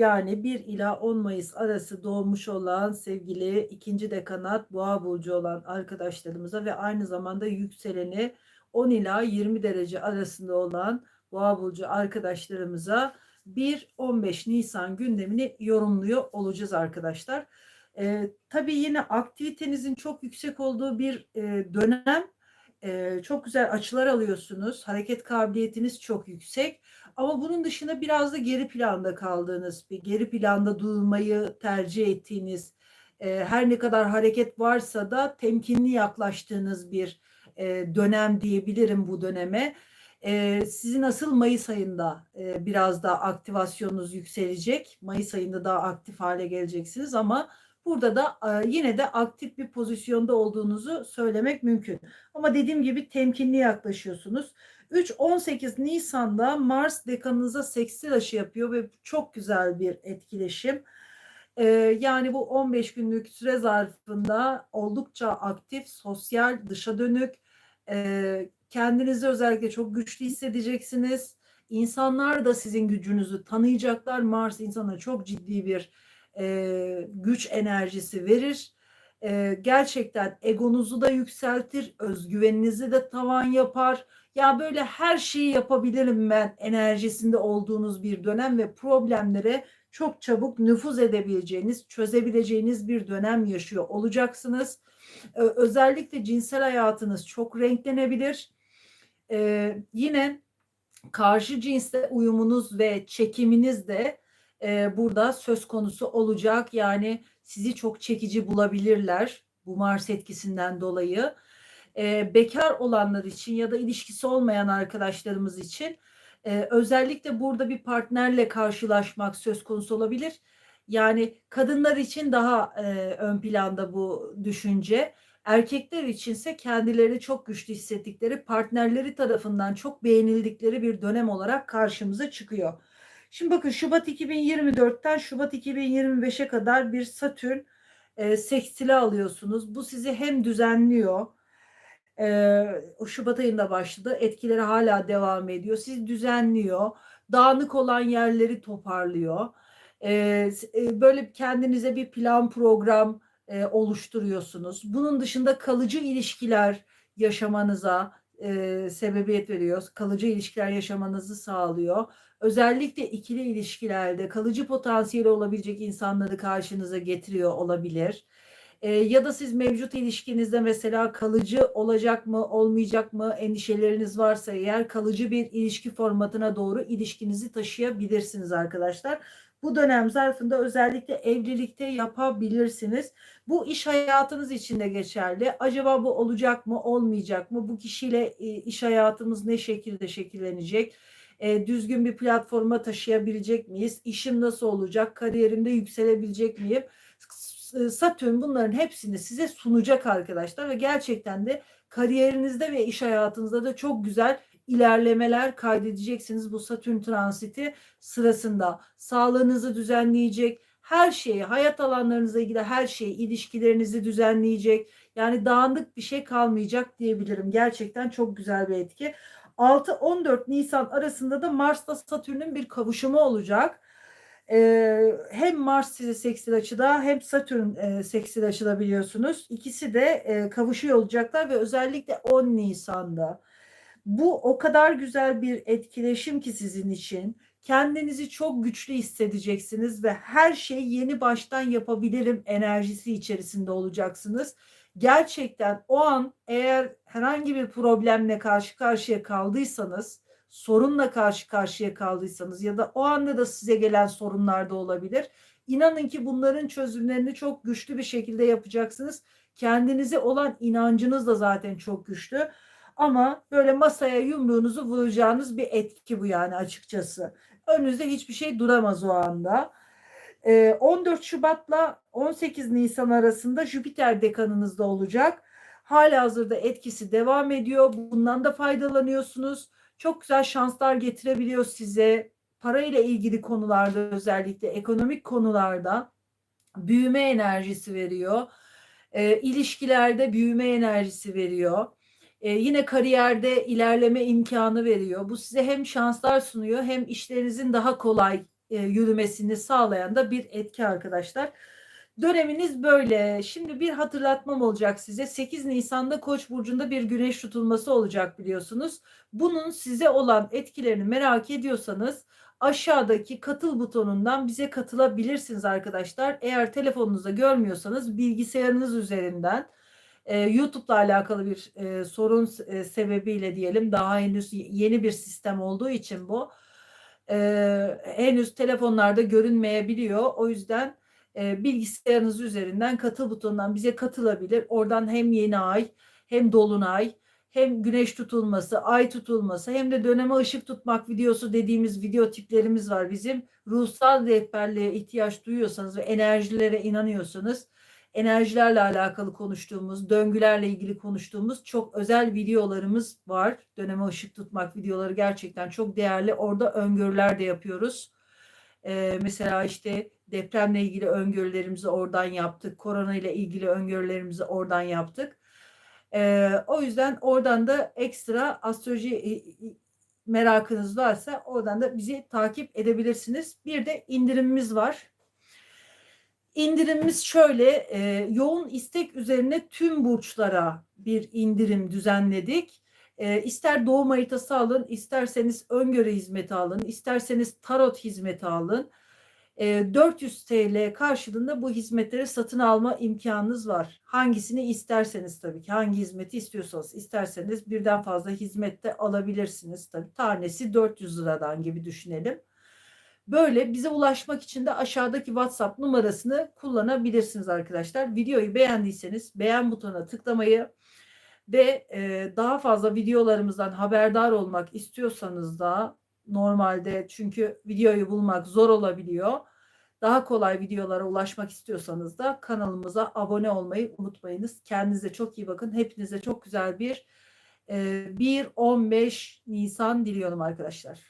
Yani 1 ila 10 Mayıs arası doğmuş olan sevgili ikinci dekanat boğa burcu olan arkadaşlarımıza ve aynı zamanda yükseleni 10 ila 20 derece arasında olan boğa burcu arkadaşlarımıza 1-15 Nisan gündemini yorumluyor olacağız arkadaşlar. Ee, tabii yine aktivitenizin çok yüksek olduğu bir e, dönem. Ee, çok güzel açılar alıyorsunuz. Hareket kabiliyetiniz çok yüksek. Ama bunun dışında biraz da geri planda kaldığınız, bir geri planda durmayı tercih ettiğiniz, e, her ne kadar hareket varsa da temkinli yaklaştığınız bir e, dönem diyebilirim bu döneme. E, sizin asıl Mayıs ayında e, biraz daha aktivasyonunuz yükselecek. Mayıs ayında daha aktif hale geleceksiniz ama burada da e, yine de aktif bir pozisyonda olduğunuzu söylemek mümkün. Ama dediğim gibi temkinli yaklaşıyorsunuz. 3-18 Nisan'da Mars dekanınıza sekstil aşı yapıyor ve çok güzel bir etkileşim. Ee, yani bu 15 günlük süre zarfında oldukça aktif, sosyal, dışa dönük, e, kendinizi özellikle çok güçlü hissedeceksiniz. İnsanlar da sizin gücünüzü tanıyacaklar. Mars insana çok ciddi bir e, güç enerjisi verir. E, gerçekten egonuzu da yükseltir, özgüveninizi de tavan yapar ya böyle her şeyi yapabilirim ben enerjisinde olduğunuz bir dönem ve problemlere çok çabuk nüfuz edebileceğiniz, çözebileceğiniz bir dönem yaşıyor olacaksınız. Ee, özellikle cinsel hayatınız çok renklenebilir. Ee, yine karşı cinsle uyumunuz ve çekiminiz de e, burada söz konusu olacak. Yani sizi çok çekici bulabilirler bu Mars etkisinden dolayı e, bekar olanlar için ya da ilişkisi olmayan arkadaşlarımız için e, özellikle burada bir partnerle karşılaşmak söz konusu olabilir. Yani kadınlar için daha e, ön planda bu düşünce. Erkekler içinse kendileri çok güçlü hissettikleri, partnerleri tarafından çok beğenildikleri bir dönem olarak karşımıza çıkıyor. Şimdi bakın Şubat 2024'ten Şubat 2025'e kadar bir Satürn e, sekstile alıyorsunuz. Bu sizi hem düzenliyor, o Şubat ayında başladı. Etkileri hala devam ediyor. Siz düzenliyor. Dağınık olan yerleri toparlıyor. Ee, böyle kendinize bir plan program e, oluşturuyorsunuz. Bunun dışında kalıcı ilişkiler yaşamanıza e, sebebiyet veriyor. Kalıcı ilişkiler yaşamanızı sağlıyor. Özellikle ikili ilişkilerde kalıcı potansiyeli olabilecek insanları karşınıza getiriyor olabilir. E, ya da siz mevcut ilişkinizde mesela kalıcı olacak mı olmayacak mı endişeleriniz varsa eğer kalıcı bir ilişki formatına doğru ilişkinizi taşıyabilirsiniz arkadaşlar. Bu dönem zarfında özellikle evlilikte yapabilirsiniz. Bu iş hayatınız için de geçerli. Acaba bu olacak mı, olmayacak mı? Bu kişiyle iş hayatımız ne şekilde şekillenecek? E, düzgün bir platforma taşıyabilecek miyiz? İşim nasıl olacak? Kariyerimde yükselebilecek miyim? Satürn bunların hepsini size sunacak arkadaşlar ve gerçekten de kariyerinizde ve iş hayatınızda da çok güzel ilerlemeler kaydedeceksiniz bu Satürn transiti sırasında. Sağlığınızı düzenleyecek, her şeyi, hayat alanlarınızla ilgili her şeyi, ilişkilerinizi düzenleyecek. Yani dağınık bir şey kalmayacak diyebilirim. Gerçekten çok güzel bir etki. 6-14 Nisan arasında da Mars'ta Satürn'ün bir kavuşumu olacak e, hem Mars size seksil açıda hem Satürn e, seksil açıda biliyorsunuz. İkisi de e, kavuşuyor olacaklar ve özellikle 10 Nisan'da. Bu o kadar güzel bir etkileşim ki sizin için. Kendinizi çok güçlü hissedeceksiniz ve her şeyi yeni baştan yapabilirim enerjisi içerisinde olacaksınız. Gerçekten o an eğer herhangi bir problemle karşı karşıya kaldıysanız sorunla karşı karşıya kaldıysanız ya da o anda da size gelen sorunlar da olabilir. İnanın ki bunların çözümlerini çok güçlü bir şekilde yapacaksınız. Kendinize olan inancınız da zaten çok güçlü. Ama böyle masaya yumruğunuzu vuracağınız bir etki bu yani açıkçası. Önünüzde hiçbir şey duramaz o anda. 14 Şubat'la 18 Nisan arasında Jüpiter dekanınızda olacak. Hala hazırda etkisi devam ediyor. Bundan da faydalanıyorsunuz çok güzel şanslar getirebiliyor size. Parayla ilgili konularda özellikle ekonomik konularda büyüme enerjisi veriyor. E, ilişkilerde büyüme enerjisi veriyor. E, yine kariyerde ilerleme imkanı veriyor. Bu size hem şanslar sunuyor hem işlerinizin daha kolay e, yürümesini sağlayan da bir etki arkadaşlar. Döneminiz böyle. Şimdi bir hatırlatmam olacak size. 8 Nisan'da Koç burcunda bir güneş tutulması olacak biliyorsunuz. Bunun size olan etkilerini merak ediyorsanız aşağıdaki katıl butonundan bize katılabilirsiniz arkadaşlar. Eğer telefonunuzda görmüyorsanız bilgisayarınız üzerinden e, YouTube'la alakalı bir e, sorun e, sebebiyle diyelim daha henüz yeni bir sistem olduğu için bu e, henüz telefonlarda görünmeyebiliyor. O yüzden e, bilgisayarınız üzerinden katıl butonundan bize katılabilir. Oradan hem yeni ay hem dolunay hem güneş tutulması, ay tutulması hem de döneme ışık tutmak videosu dediğimiz video tiplerimiz var bizim. Ruhsal rehberliğe ihtiyaç duyuyorsanız ve enerjilere inanıyorsanız enerjilerle alakalı konuştuğumuz, döngülerle ilgili konuştuğumuz çok özel videolarımız var. Döneme ışık tutmak videoları gerçekten çok değerli. Orada öngörüler de yapıyoruz. Ee, mesela işte depremle ilgili öngörülerimizi oradan yaptık. Korona ile ilgili öngörülerimizi oradan yaptık. Ee, o yüzden oradan da ekstra astroloji merakınız varsa oradan da bizi takip edebilirsiniz. Bir de indirimimiz var. İndirimimiz şöyle, e, yoğun istek üzerine tüm burçlara bir indirim düzenledik. E, ister doğum haritası alın, isterseniz öngörü hizmeti alın, isterseniz tarot hizmeti alın. E, 400 TL karşılığında bu hizmetleri satın alma imkanınız var. Hangisini isterseniz tabii ki, hangi hizmeti istiyorsanız, isterseniz birden fazla hizmette alabilirsiniz. Tabii tanesi 400 liradan gibi düşünelim. Böyle bize ulaşmak için de aşağıdaki WhatsApp numarasını kullanabilirsiniz arkadaşlar. Videoyu beğendiyseniz beğen butonuna tıklamayı ve e, daha fazla videolarımızdan haberdar olmak istiyorsanız da normalde çünkü videoyu bulmak zor olabiliyor. Daha kolay videolara ulaşmak istiyorsanız da kanalımıza abone olmayı unutmayınız. Kendinize çok iyi bakın. Hepinize çok güzel bir e, 1-15 Nisan diliyorum arkadaşlar.